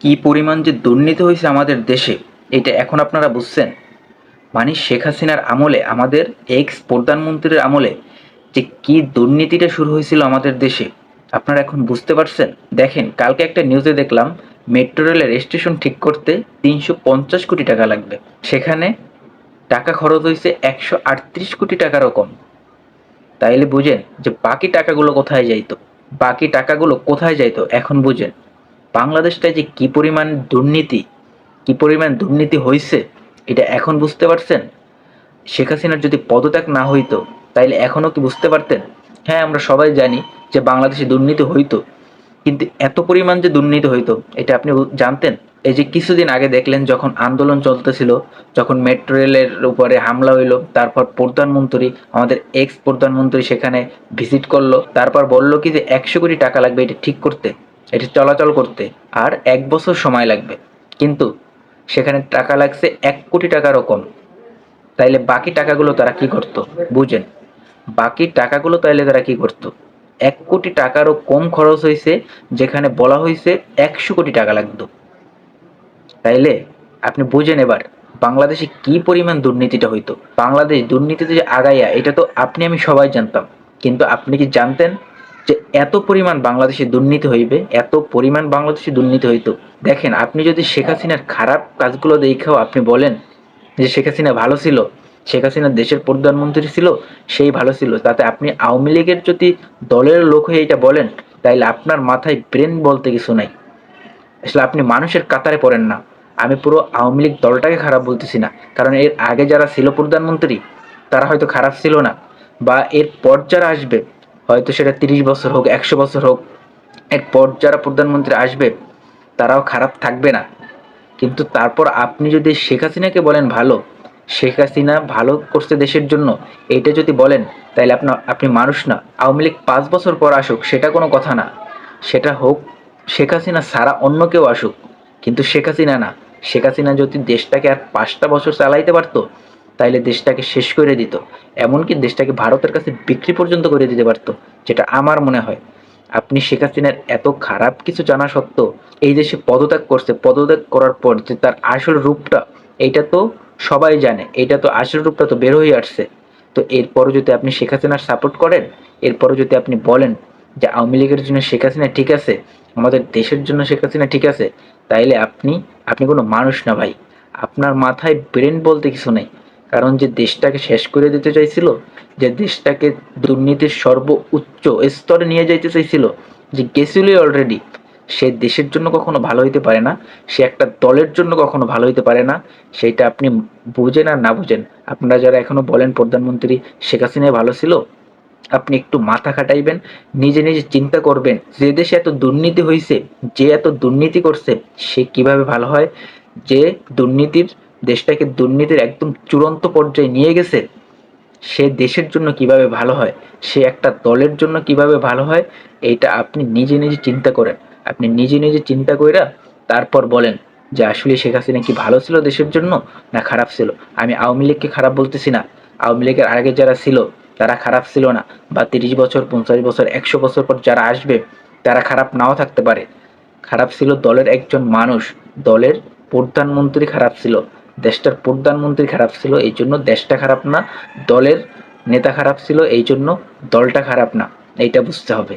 কি পরিমাণ যে দুর্নীতি হয়েছে আমাদের দেশে, এটা এখন আপনারা বুঝছেন? মানে শেখ হাসিনার আমলে, আমাদের এক্স প্রধানমন্ত্রীর আমলে যে কি দুর্নীতিটা শুরু হয়েছিল আমাদের দেশে, আপনারা এখন বুঝতে পারছেন? দেখেন, কালকে একটা নিউজে দেখলাম মেট্রো রেলের স্টেশন ঠিক করতে তিনশো পঞ্চাশ কোটি টাকা লাগবে। সেখানে টাকা খরচ হয়েছে একশো আটত্রিশ কোটি টাকারও কম। তাইলে বুঝেন যে বাকি টাকাগুলো কোথায় যাইতো? বাকি টাকাগুলো কোথায় যাইতো? এখন বুঝেন। বাংলাদেশটায় যে কি পরিমাণ দুর্নীতি, কি পরিমাণ দুর্নীতি হয়েছে এটা এখন বুঝতে পারছেন? শেখ হাসিনার যদি পদত্যাগ না হইতো, তাইলে এখনও কি বুঝতে পারতেন? হ্যাঁ আমরা সবাই জানি যে বাংলাদেশে দুর্নীতি হইতো, কিন্তু এত পরিমাণ যে দুর্নীতি হইতো, এটা আপনি জানতেন? এই যে কিছুদিন আগে দেখলেন যখন আন্দোলন চলতেছিল, যখন মেট্রো রেলের উপরে হামলা হইল, তারপর প্রধানমন্ত্রী, আমাদের এক্স প্রধানমন্ত্রী সেখানে ভিজিট করল, তারপর বলল কি যে একশো কোটি টাকা লাগবে, এটা ঠিক করতে। এটা চলাচল করতে আর এক বছর সময় লাগবে। কিন্তু সেখানে টাকা লাগছে এক কোটি টাকারও কম। তাইলে বাকি টাকাগুলো তারা কি করত? বুঝেন, বাকি টাকাগুলো তাইলে তারা কি করত? এক কোটি টাকারও কম খরচ হয়েছে যেখানে বলা হয়েছে একশো কোটি টাকা লাগতো। তাইলে আপনি বুঝেন এবার, বাংলাদেশে কি পরিমাণ দুর্নীতিটা হইতো? বাংলাদেশ দুর্নীতিতে যে আগাইয়া এটা তো আপনি আমি সবাই জানতাম। কিন্তু আপনি কি জানতেন? যে এত পরিমাণ বাংলাদেশে দুর্নীতি হইবে এত পরিমাণ বাংলাদেশে দুর্নীতি হইতো। দেখেন আপনি যদি শেখ হাসিনার খারাপ কাজগুলো দেখেও আপনি বলেন যে শেখ হাসিনা ভালো ছিল শেখ হাসিনা দেশের প্রধানমন্ত্রী ছিল সেই ভালো ছিল তাতে আপনি আওয়ামী লীগের যদি দলের লোক হয়ে এটা বলেন তাইলে আপনার মাথায় ব্রেন বলতে কিছু নাই। আসলে আপনি মানুষের কাতারে পড়েন না। আমি পুরো আওয়ামী লীগ দলটাকে খারাপ বলতেছি না। কারণ এর আগে যারা ছিল প্রধানমন্ত্রী তারা হয়তো খারাপ ছিল না। বা এর পর যারা আসবে হয়তো সেটা তিরিশ বছর হোক, একশো বছর হোক এর পর যারা প্রধানমন্ত্রী আসবে, তারাও খারাপ থাকবে না। কিন্তু তারপর আপনি যদি শেখ হাসিনাকে বলেন ভালো, শেখ হাসিনা ভালো করছে দেশের জন্য এইটা যদি বলেন, তাহলে আপনার আপনি মানুষ না। আওয়ামী লীগ পাঁচ বছর পর আসুক, সেটা কোনো কথা না। সেটা হোক, শেখ হাসিনা সারা অন্য কেউ আসুক, কিন্তু শেখ হাসিনা না। শেখ হাসিনা যদি দেশটাকে আর পাঁচটা বছর চালাইতে পারতো তাইলে দেশটাকে শেষ করে দিত। এমনকি দেশটাকে ভারতের কাছে বিক্রি পর্যন্ত করে দিতে পারতো, যেটা আমার মনে হয়। আপনি শেখ হাসিনার এত খারাপ কিছু জানা সত্ত্বেও এই দেশে পদত্যাগ করছে, পদত্যাগ করার পর যে তার আসল রূপটা, এইটা তো সবাই জানে, এইটা তো আসল রূপটা তো বের হয়ে আসছে। তো এরপরও যদি আপনি শেখ হাসিনার সাপোর্ট করেন, এরপরও যদি আপনি বলেন যে আওয়ামী লীগের জন্য শেখ হাসিনা ঠিক আছে, আমাদের দেশের জন্য শেখ হাসিনা ঠিক আছে, তাইলে আপনি আপনি কোনো মানুষ না ভাই। আপনার মাথায় ব্রেন বলতে কিছু নেই। কারণ যে দেশটাকে শেষ করে দিতে চাইছিল, যে দেশটাকে দুর্নীতির সর্ব উচ্চ স্তরে নিয়ে যাইতে চাইছিল, যে গেছিলই অলরেডি সে দেশের জন্য কখনো ভালো হইতে পারে না, সে একটা দলের জন্য কখনো ভালো হইতে পারে না সেইটা আপনি বুঝেন আর না বুঝেন। আপনারা যারা এখনও বলেন প্রধানমন্ত্রী শেখ হাসিনাই ভালো ছিল, আপনি একটু মাথা খাটাইবেন, নিজে নিজে চিন্তা করবেন, যে দেশে এত দুর্নীতি হয়েছে যে এত দুর্নীতি করছে, সে কীভাবে ভালো হয়? যে দুর্নীতির দেশটাকে দুর্নীতির একদম চূড়ান্ত পর্যায়ে নিয়ে গেছে, সে দেশের জন্য কীভাবে ভালো হয়, সে একটা দলের জন্য কীভাবে ভালো হয়, এইটা আপনি নিজে নিজে চিন্তা করেন। আপনি নিজে নিজে চিন্তা কইরা তারপর বলেন যে আসলে শেখ হাসিনা কি ভালো ছিল দেশের জন্য না খারাপ ছিল? আমি আওয়ামী লীগকে খারাপ বলতেছি না। আওয়ামী লীগের আগে যারা ছিল, তারা খারাপ ছিল না। বা তিরিশ বছর, পঞ্চাশ বছর, একশো বছর পর যারা আসবে, তারা খারাপ নাও থাকতে পারে। খারাপ ছিল দলের একজন মানুষ। দলের প্রধানমন্ত্রী খারাপ ছিল। দেশটার প্রধানমন্ত্রী খারাপ ছিল, এই জন্য দেশটা খারাপ না, দলের নেতা খারাপ ছিল, এই জন্য দলটা খারাপ না। এইটা বুঝতে হবে।